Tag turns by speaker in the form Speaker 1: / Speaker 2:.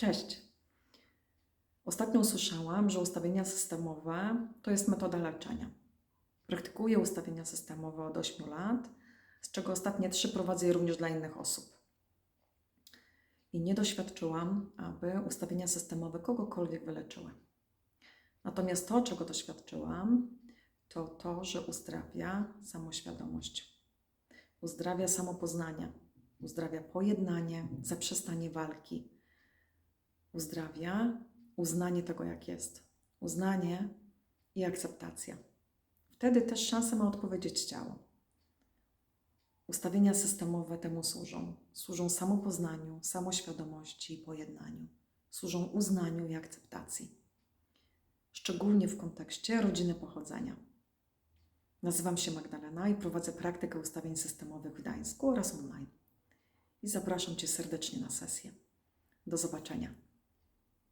Speaker 1: Cześć. Ostatnio usłyszałam, że ustawienia systemowe to jest metoda leczenia. Praktykuję ustawienia systemowe od 8 lat, z czego ostatnie 3 prowadzę je również dla innych osób. I nie doświadczyłam, aby ustawienia systemowe kogokolwiek wyleczyły. Natomiast to, czego doświadczyłam, to to, że uzdrawia samoświadomość, uzdrawia samopoznanie, uzdrawia pojednanie, zaprzestanie walki, uzdrawia uznanie tego, jak jest, uznanie i akceptacja. Wtedy też szansę ma odpowiedzieć ciało. Ustawienia systemowe temu służą. Służą samopoznaniu, samoświadomości i pojednaniu. Służą uznaniu i akceptacji. Szczególnie w kontekście rodziny pochodzenia. Nazywam się Magdalena i prowadzę praktykę ustawień systemowych w Gdańsku oraz online. I zapraszam Cię serdecznie na sesję. Do zobaczenia.